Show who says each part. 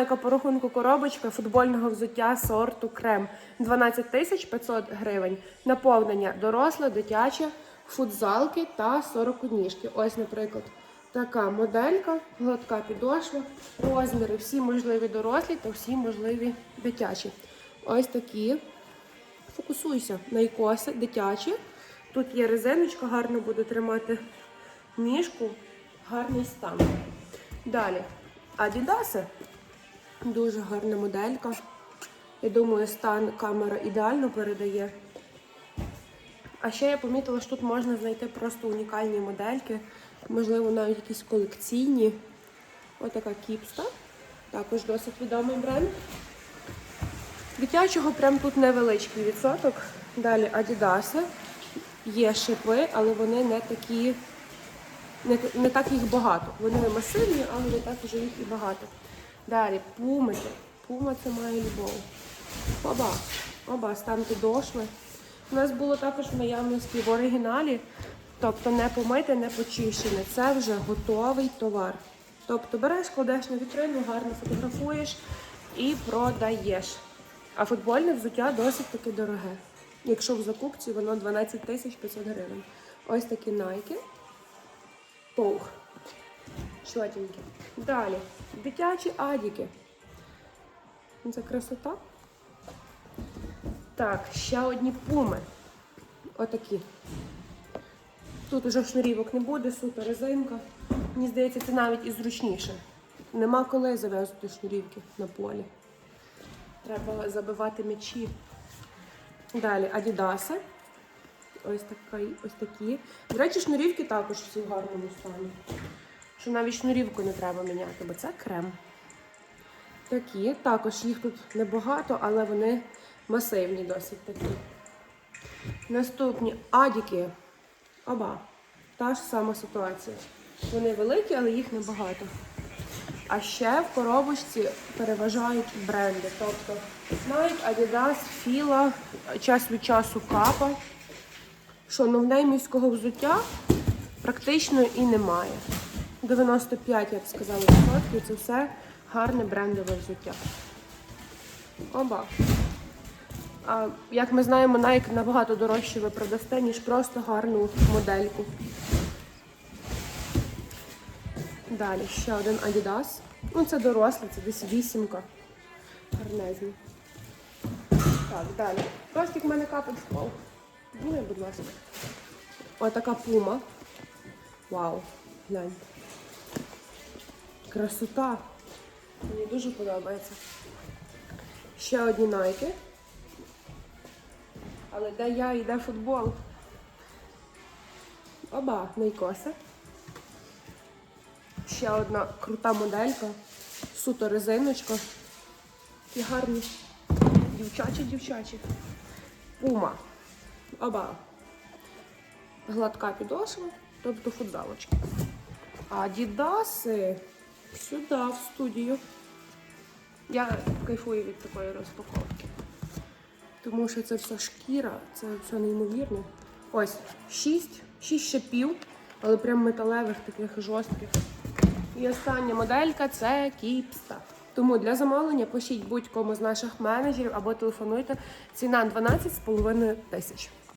Speaker 1: Яка по рахунку коробочка футбольного взуття сорту крем 12 тисяч 500 гривень. Наповнення доросле, дитяче, футзалки та 40 ніжки. Ось, наприклад, така моделька, гладка підошва, розміри всі можливі дорослі та всі можливі дитячі. Ось такі. Фокусуйся на ікоси дитячі. Тут є резиночка, гарно буде тримати ніжку, гарний стан. Далі, Адідаси. Дуже гарна моделька. Я думаю, стан камера ідеально передає. А ще я помітила, що тут можна знайти просто унікальні модельки, можливо, навіть якісь колекційні. Ось така кіпста. Також досить відомий бренд. Дитячого прям тут невеличкий відсоток. Далі Адідаси. Є шипи, але вони не такі, не, не так їх багато. Вони масивні, але не так вже їх і багато. Далі пумики. Пума це має любов. Оба. Оба, стан підошви. У нас було також в наявності в оригіналі, тобто не помите, не почищене. Це вже готовий товар. Тобто береш, кладеш на вітрину, гарно фотографуєш і продаєш. А футбольне взуття досить таки дороге. Якщо в закупці воно 12 тисяч 500 гривень. Ось такі найки. Паух. Чотенькі. Далі. Дитячі адіки. Це красота. Так, ще одні пуми. Отакі. Тут уже шнурівок не буде, суто резинка. Мені здається, це навіть і зручніше. Нема коли зав'язувати шнурівки на полі. Треба забивати м'ячі. Далі Адідаси. Ось, така, ось такі. До речі, шнурівки також всі в гарному стані. Що навіть шнурівку не треба міняти, бо це крем. Такі. Також їх тут небагато, але вони масивні досить такі. Наступні адіки. Оба. Та ж сама ситуація. Вони великі, але їх небагато. А ще в коробочці переважають бренди. Тобто Nike, Adidas, Fila, час від часу капа. Що новнеймівського взуття практично і немає. 95, я б сказала, відсотків це все гарне брендове взуття. Оба. А, як ми знаємо, Nike набагато дорожче ви продасте, ніж просто гарну модельку. Далі ще один Adidas. Ну, це дорослий, це десь вісімка. Гарнезний. Так, далі. Ростик в мене капель впав. Зніми, будь ласка. Ось така пума. Вау, глянь. Красота. Мені дуже подобається. Ще одні найки. Але де я і де футбол? Оба найкоси. Ще одна крута моделька. Суто резиночка. І гарні дівчачі дівчачі. Пума. Оба. Гладка підошва, тобто футзалочки. А дідаси сюди, в студію. Я кайфую від такої розпаковки. Тому що це все шкіра, це все неймовірно. Ось, шість, шість шипів, але прям металевих, таких жорстких. І остання моделька це кіпста. Тому для замовлення пишіть будь-кому з наших менеджерів або телефонуйте. Ціна 12,5 тисяч.